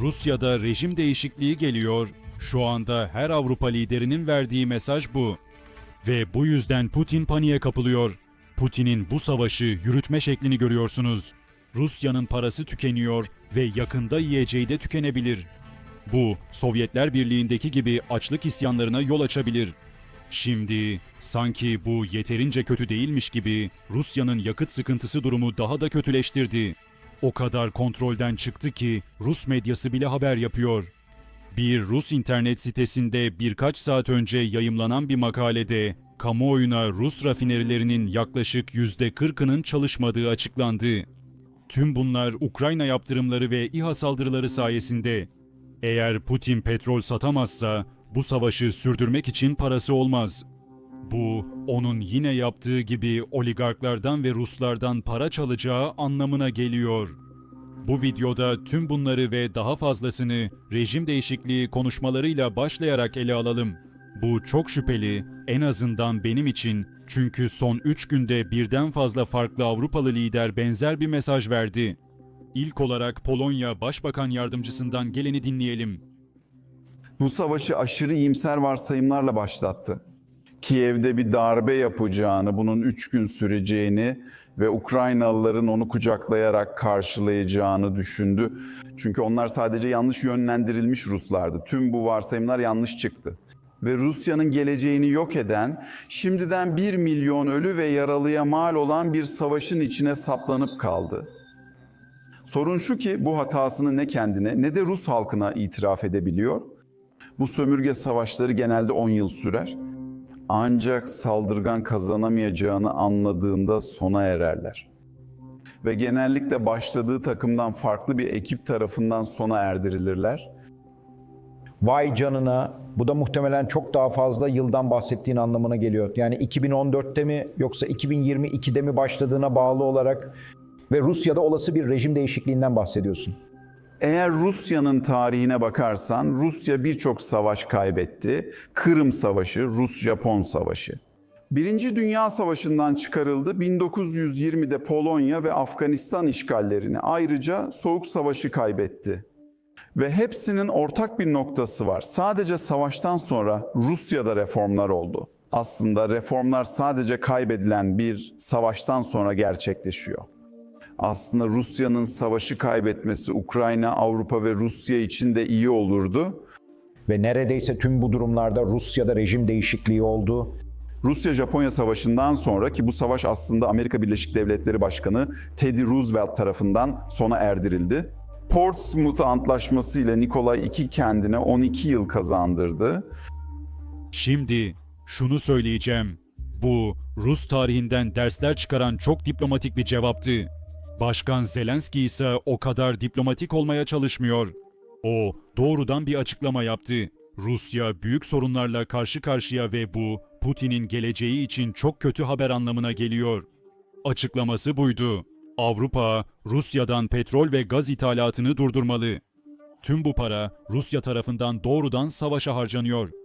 Rusya'da rejim değişikliği geliyor. Şu anda her Avrupa liderinin verdiği mesaj bu. Ve bu yüzden Putin paniğe kapılıyor. Putin'in bu savaşı yürütme şeklini görüyorsunuz. Rusya'nın parası tükeniyor ve yakında yiyeceği de tükenebilir. Bu, Sovyetler Birliği'ndeki gibi açlık isyanlarına yol açabilir. Şimdi sanki bu yeterince kötü değilmiş gibi Rusya'nın yakıt sıkıntısı durumu daha da kötüleştirdi. O kadar kontrolden çıktı ki Rus medyası bile haber yapıyor. Bir Rus internet sitesinde birkaç saat önce yayımlanan bir makalede kamuoyuna Rus rafinerilerinin yaklaşık %40'ının çalışmadığı açıklandı. Tüm bunlar Ukrayna yaptırımları ve İHA saldırıları sayesinde. Eğer Putin petrol satamazsa bu savaşı sürdürmek için parası olmaz. Bu onun yine yaptığı gibi oligarklardan ve Ruslardan para çalacağı anlamına geliyor. Bu videoda tüm bunları ve daha fazlasını rejim değişikliği konuşmalarıyla başlayarak ele alalım. Bu çok şüpheli, en azından benim için çünkü son 3 günde birden fazla farklı Avrupalı lider benzer bir mesaj verdi. İlk olarak Polonya Başbakan Yardımcısından geleni dinleyelim. Bu savaşı aşırı iyimser varsayımlarla başlattı. Kiev'de bir darbe yapacağını, bunun üç gün süreceğini ve Ukraynalıların onu kucaklayarak karşılayacağını düşündü. Çünkü onlar sadece yanlış yönlendirilmiş Ruslardı. Tüm bu varsayımlar yanlış çıktı. Ve Rusya'nın geleceğini yok eden, şimdiden 1 milyon ölü ve yaralıya mal olan bir savaşın içine saplanıp kaldı. Sorun şu ki bu hatasını ne kendine ne de Rus halkına itiraf edebiliyor. Bu sömürge savaşları genelde 10 yıl sürer. Ancak saldırgan kazanamayacağını anladığında sona ererler. Ve genellikle başladığı takımdan farklı bir ekip tarafından sona erdirilirler. Vay canına. Bu da muhtemelen çok daha fazla yıldan bahsettiğin anlamına geliyor. Yani 2014'te mi yoksa 2022'de mi başladığına bağlı olarak ve Rusya'da olası bir rejim değişikliğinden bahsediyorsun. Eğer Rusya'nın tarihine bakarsan Rusya birçok savaş kaybetti. Kırım Savaşı, Rus-Japon Savaşı. Birinci Dünya Savaşı'ndan çıkarıldı. 1920'de Polonya ve Afganistan işgallerini ayrıca Soğuk Savaşı kaybetti. Ve hepsinin ortak bir noktası var. Sadece savaştan sonra Rusya'da reformlar oldu. Aslında reformlar sadece kaybedilen bir savaştan sonra gerçekleşiyor. Aslında Rusya'nın savaşı kaybetmesi Ukrayna, Avrupa ve Rusya için de iyi olurdu. Ve neredeyse tüm bu durumlarda Rusya'da rejim değişikliği oldu. Rusya-Japonya Savaşı'ndan sonra ki bu savaş aslında Amerika Birleşik Devletleri Başkanı Teddy Roosevelt tarafından sona erdirildi. Portsmouth Antlaşması ile Nikolay II kendine 12 yıl kazandırdı. Şimdi şunu söyleyeceğim. Bu Rus tarihinden dersler çıkaran çok diplomatik bir cevaptı. Başkan Zelenski ise o kadar diplomatik olmaya çalışmıyor. O doğrudan bir açıklama yaptı. Rusya büyük sorunlarla karşı karşıya ve bu Putin'in geleceği için çok kötü haber anlamına geliyor. Açıklaması buydu. Avrupa, Rusya'dan petrol ve gaz ithalatını durdurmalı. Tüm bu para Rusya tarafından doğrudan savaşa harcanıyor.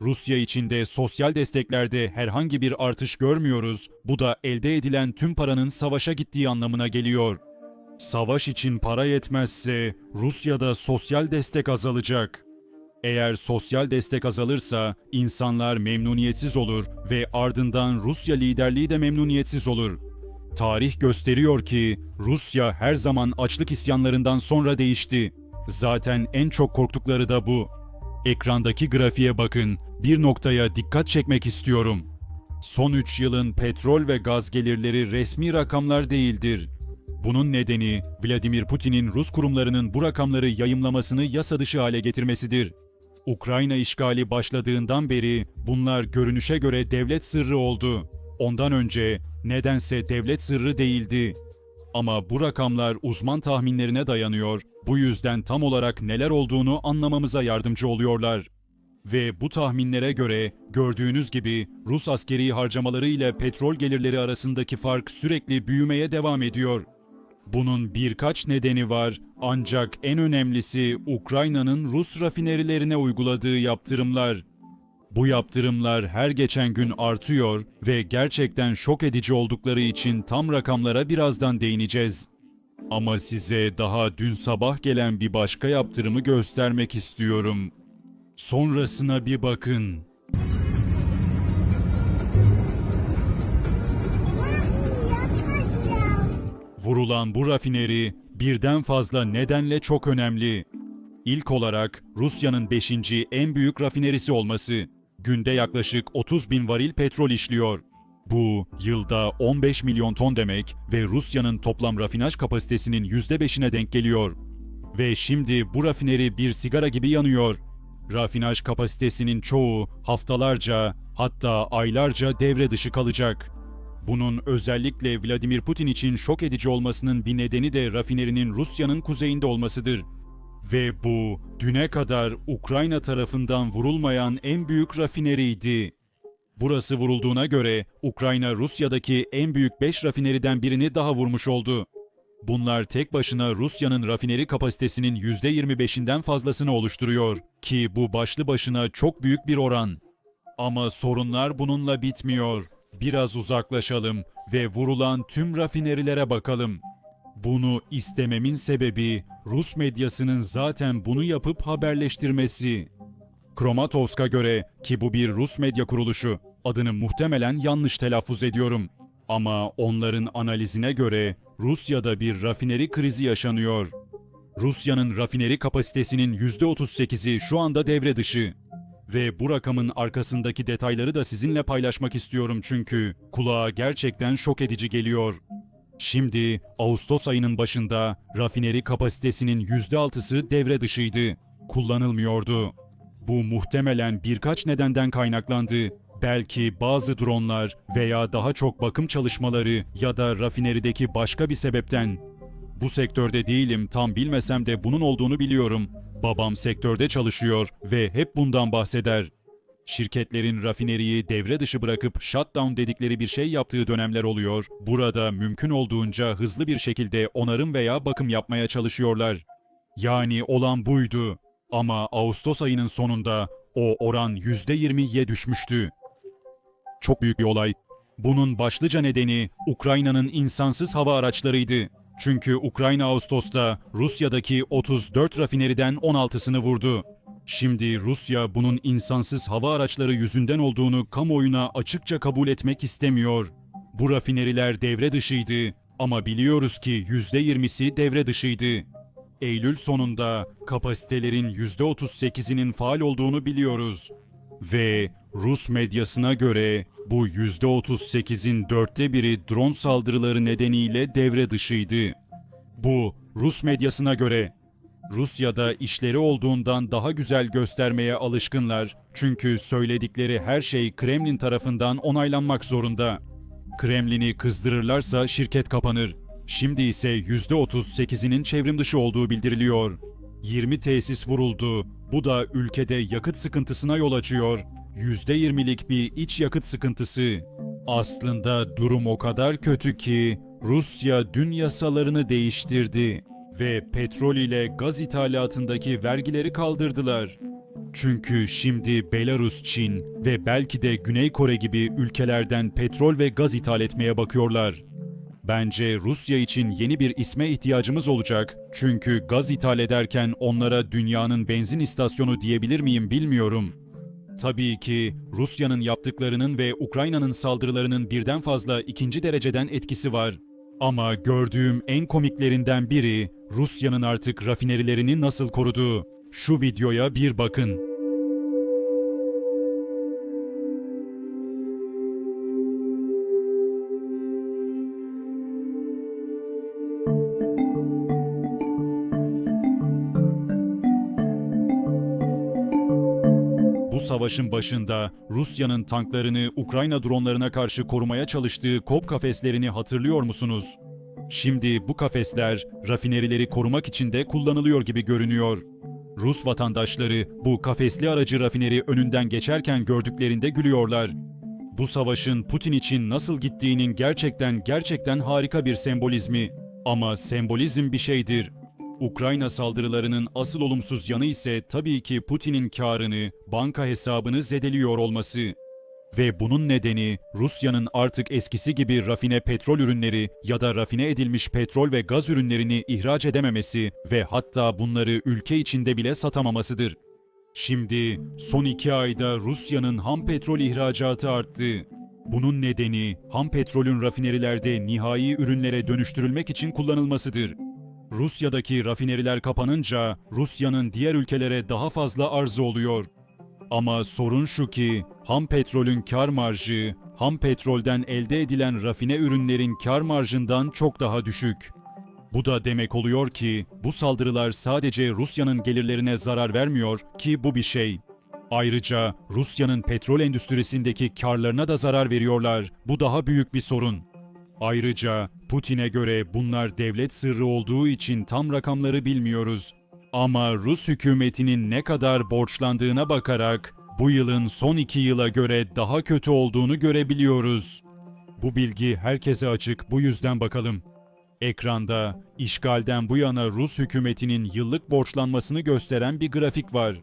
Rusya içinde sosyal desteklerde herhangi bir artış görmüyoruz. Bu da elde edilen tüm paranın savaşa gittiği anlamına geliyor. Savaş için para yetmezse Rusya'da sosyal destek azalacak. Eğer sosyal destek azalırsa insanlar memnuniyetsiz olur ve ardından Rusya liderliği de memnuniyetsiz olur. Tarih gösteriyor ki Rusya her zaman açlık isyanlarından sonra değişti. Zaten en çok korktukları da bu. Ekrandaki grafiğe bakın. Bir noktaya dikkat çekmek istiyorum. Son 3 yılın petrol ve gaz gelirleri resmi rakamlar değildir. Bunun nedeni Vladimir Putin'in Rus kurumlarının bu rakamları yayımlamasını yasa dışı hale getirmesidir. Ukrayna işgali başladığından beri bunlar görünüşe göre devlet sırrı oldu. Ondan önce nedense devlet sırrı değildi. Ama bu rakamlar uzman tahminlerine dayanıyor. Bu yüzden tam olarak neler olduğunu anlamamıza yardımcı oluyorlar. Ve bu tahminlere göre gördüğünüz gibi Rus askeri harcamaları ile petrol gelirleri arasındaki fark sürekli büyümeye devam ediyor. Bunun birkaç nedeni var ancak en önemlisi Ukrayna'nın Rus rafinerilerine uyguladığı yaptırımlar. Bu yaptırımlar her geçen gün artıyor ve gerçekten şok edici oldukları için tam rakamlara birazdan değineceğiz. Ama size daha dün sabah gelen bir başka yaptırımı göstermek istiyorum. Sonrasına bir bakın. Vurulan bu rafineri birden fazla nedenle çok önemli. İlk olarak Rusya'nın 5. en büyük rafinerisi olması. Günde yaklaşık 30 bin varil petrol işliyor. Bu yılda 15 milyon ton demek ve Rusya'nın toplam rafinaj kapasitesinin %5'ine denk geliyor. Ve şimdi bu rafineri bir sigara gibi yanıyor. Rafinaj kapasitesinin çoğu haftalarca hatta aylarca devre dışı kalacak. Bunun özellikle Vladimir Putin için şok edici olmasının bir nedeni de rafinerinin Rusya'nın kuzeyinde olmasıdır. Ve bu düne kadar Ukrayna tarafından vurulmayan en büyük rafineriydi. Burası vurulduğuna göre Ukrayna Rusya'daki en büyük 5 rafineriden birini daha vurmuş oldu. Bunlar tek başına Rusya'nın rafineri kapasitesinin %25'inden fazlasını oluşturuyor ki bu başlı başına çok büyük bir oran. Ama sorunlar bununla bitmiyor. Biraz uzaklaşalım ve vurulan tüm rafinerilere bakalım. Bunu istememin sebebi Rus medyasının zaten bunu yapıp haberleştirmesi. Kromatovsk'a göre ki bu bir Rus medya kuruluşu, adını muhtemelen yanlış telaffuz ediyorum. Ama onların analizine göre Rusya'da bir rafineri krizi yaşanıyor. Rusya'nın rafineri kapasitesinin %38'i şu anda devre dışı. Ve bu rakamın arkasındaki detayları da sizinle paylaşmak istiyorum çünkü kulağa gerçekten şok edici geliyor. Şimdi Ağustos ayının başında rafineri kapasitesinin %6'sı devre dışıydı. Kullanılmıyordu. Bu muhtemelen birkaç nedenden kaynaklandı. Belki bazı dronlar veya daha çok bakım çalışmaları ya da rafinerideki başka bir sebepten. Bu sektörde değilim tam bilmesem de bunun olduğunu biliyorum. Babam sektörde çalışıyor ve hep bundan bahseder. Şirketlerin rafineriyi devre dışı bırakıp shutdown dedikleri bir şey yaptığı dönemler oluyor. Burada mümkün olduğunca hızlı bir şekilde onarım veya bakım yapmaya çalışıyorlar. Yani olan buydu. Ama Ağustos ayının sonunda o oran %20'ye düşmüştü. Çok büyük bir olay. Bunun başlıca nedeni Ukrayna'nın insansız hava araçlarıydı. Çünkü Ukrayna Ağustos'ta Rusya'daki 34 rafineriden 16'sını vurdu. Şimdi Rusya bunun insansız hava araçları yüzünden olduğunu kamuoyuna açıkça kabul etmek istemiyor. Bu rafineriler devre dışıydı ama biliyoruz ki %20'si devre dışıydı. Eylül sonunda kapasitelerin %38'inin faal olduğunu biliyoruz. Ve Rus medyasına göre bu %38'in dörtte biri drone saldırıları nedeniyle devre dışıydı. Bu Rus medyasına göre Rusya'da işleri olduğundan daha güzel göstermeye alışkınlar. Çünkü söyledikleri her şey Kremlin tarafından onaylanmak zorunda. Kremlin'i kızdırırlarsa şirket kapanır. Şimdi ise %38'inin çevrim dışı olduğu bildiriliyor. 20 tesis vuruldu. Bu da ülkede yakıt sıkıntısına yol açıyor. %20'lik bir iç yakıt sıkıntısı. Aslında durum o kadar kötü ki Rusya dün yasalarını değiştirdi ve petrol ile gaz ithalatındaki vergileri kaldırdılar. Çünkü şimdi Belarus, Çin ve belki de Güney Kore gibi ülkelerden petrol ve gaz ithal etmeye bakıyorlar. Bence Rusya için yeni bir isme ihtiyacımız olacak. Çünkü gaz ithal ederken onlara dünyanın benzin istasyonu diyebilir miyim bilmiyorum. Tabii ki Rusya'nın yaptıklarının ve Ukrayna'nın saldırılarının birden fazla ikinci dereceden etkisi var. Ama gördüğüm en komiklerinden biri Rusya'nın artık rafinerilerini nasıl koruduğu. Şu videoya bir bakın. Savaşın başında Rusya'nın tanklarını Ukrayna dronlarına karşı korumaya çalıştığı kop kafeslerini hatırlıyor musunuz? Şimdi bu kafesler rafinerileri korumak için de kullanılıyor gibi görünüyor. Rus vatandaşları bu kafesli aracı rafineri önünden geçerken gördüklerinde gülüyorlar. Bu savaşın Putin için nasıl gittiğinin gerçekten gerçekten harika bir sembolizmi. Ama sembolizm bir şeydir. Ukrayna saldırılarının asıl olumsuz yanı ise tabii ki Putin'in karını, banka hesabını zedeliyor olması. Ve bunun nedeni Rusya'nın artık eskisi gibi rafine petrol ürünleri ya da rafine edilmiş petrol ve gaz ürünlerini ihraç edememesi ve hatta bunları ülke içinde bile satamamasıdır. Şimdi son iki ayda Rusya'nın ham petrol ihracatı arttı. Bunun nedeni ham petrolün rafinerilerde nihai ürünlere dönüştürülmek için kullanılmasıdır. Rusya'daki rafineriler kapanınca Rusya'nın diğer ülkelere daha fazla arzı oluyor. Ama sorun şu ki ham petrolün kar marjı ham petrolden elde edilen rafine ürünlerin kar marjından çok daha düşük. Bu da demek oluyor ki bu saldırılar sadece Rusya'nın gelirlerine zarar vermiyor ki bu bir şey. Ayrıca Rusya'nın petrol endüstrisindeki karlarına da zarar veriyorlar. Bu daha büyük bir sorun. Ayrıca Putin'e göre bunlar devlet sırrı olduğu için tam rakamları bilmiyoruz. Ama Rus hükümetinin ne kadar borçlandığına bakarak bu yılın son iki yıla göre daha kötü olduğunu görebiliyoruz. Bu bilgi herkese açık bu yüzden bakalım. Ekranda işgalden bu yana Rus hükümetinin yıllık borçlanmasını gösteren bir grafik var.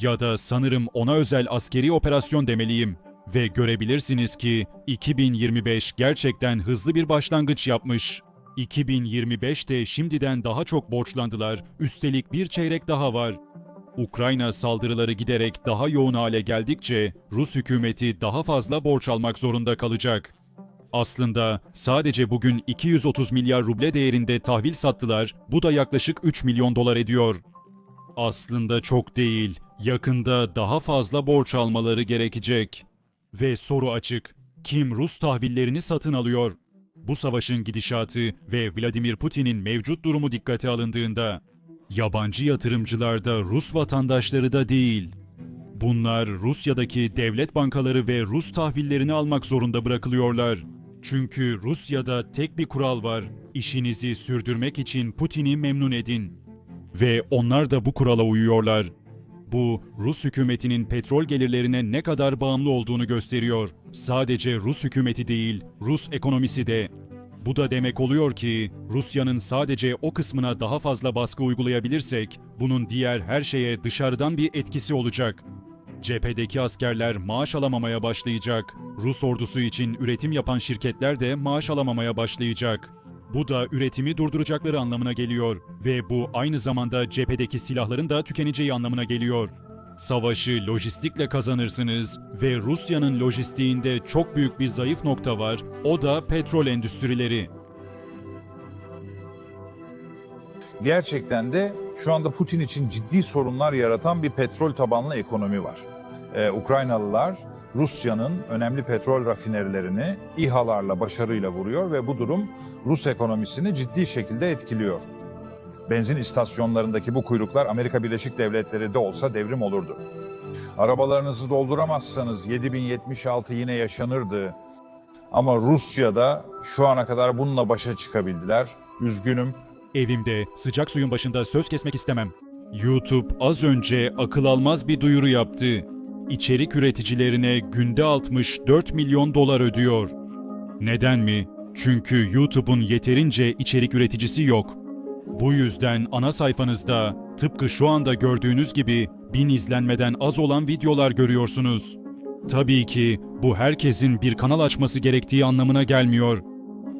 Ya da sanırım ona özel askeri operasyon demeliyim. Ve görebilirsiniz ki 2025 gerçekten hızlı bir başlangıç yapmış. 2025'te şimdiden daha çok borçlandılar, üstelik bir çeyrek daha var. Ukrayna saldırıları giderek daha yoğun hale geldikçe Rus hükümeti daha fazla borç almak zorunda kalacak. Aslında sadece bugün 230 milyar ruble değerinde tahvil sattılar, bu da yaklaşık 3 milyon dolar ediyor. Aslında çok değil, yakında daha fazla borç almaları gerekecek. Ve soru açık, kim Rus tahvillerini satın alıyor? Bu savaşın gidişatı ve Vladimir Putin'in mevcut durumu dikkate alındığında, yabancı yatırımcılar da Rus vatandaşları da değil. Bunlar Rusya'daki devlet bankaları ve Rus tahvillerini almak zorunda bırakılıyorlar. Çünkü Rusya'da tek bir kural var. İşinizi sürdürmek için Putin'i memnun edin. Ve onlar da bu kurala uyuyorlar. Bu Rus hükümetinin petrol gelirlerine ne kadar bağımlı olduğunu gösteriyor. Sadece Rus hükümeti değil, Rus ekonomisi de. Bu da demek oluyor ki Rusya'nın sadece o kısmına daha fazla baskı uygulayabilirsek bunun diğer her şeye dışarıdan bir etkisi olacak. Cephedeki askerler maaş alamamaya başlayacak. Rus ordusu için üretim yapan şirketler de maaş alamamaya başlayacak. Bu da üretimi durduracakları anlamına geliyor ve bu aynı zamanda cephedeki silahların da tükeneceği anlamına geliyor. Savaşı lojistikle kazanırsınız ve Rusya'nın lojistiğinde çok büyük bir zayıf nokta var. O da petrol endüstrileri. gerçekten de şu anda Putin için ciddi sorunlar yaratan bir petrol tabanlı ekonomi var. Ee, Ukraynalılar Rusya'nın önemli petrol rafinerilerini İHA'larla başarıyla vuruyor ve bu durum Rus ekonomisini ciddi şekilde etkiliyor. Benzin istasyonlarındaki bu kuyruklar Amerika Birleşik Devletleri de olsa devrim olurdu. Arabalarınızı dolduramazsanız 7076 yine yaşanırdı. Ama Rusya'da şu ana kadar bununla başa çıkabildiler. Üzgünüm Evimde sıcak suyun başında söz kesmek istemem. YouTube az önce akıl almaz bir duyuru yaptı. İçerik üreticilerine günde 64 milyon dolar ödüyor. Neden mi? Çünkü YouTube'un yeterince içerik üreticisi yok. Bu yüzden ana sayfanızda tıpkı şu anda gördüğünüz gibi bin izlenmeden az olan videolar görüyorsunuz. Tabii ki bu herkesin bir kanal açması gerektiği anlamına gelmiyor.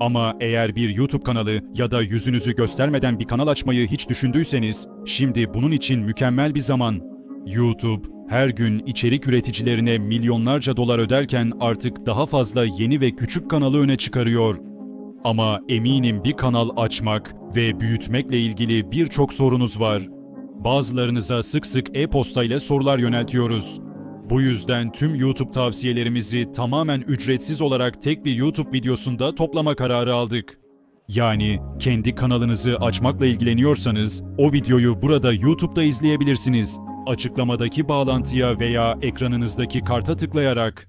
Ama eğer bir YouTube kanalı ya da yüzünüzü göstermeden bir kanal açmayı hiç düşündüyseniz, şimdi bunun için mükemmel bir zaman. YouTube her gün içerik üreticilerine milyonlarca dolar öderken artık daha fazla yeni ve küçük kanalı öne çıkarıyor. Ama eminim bir kanal açmak ve büyütmekle ilgili birçok sorunuz var. Bazılarınıza sık sık e-posta ile sorular yöneltiyoruz. Bu yüzden tüm YouTube tavsiyelerimizi tamamen ücretsiz olarak tek bir YouTube videosunda toplama kararı aldık. Yani kendi kanalınızı açmakla ilgileniyorsanız o videoyu burada YouTube'da izleyebilirsiniz. Açıklamadaki bağlantıya veya ekranınızdaki karta tıklayarak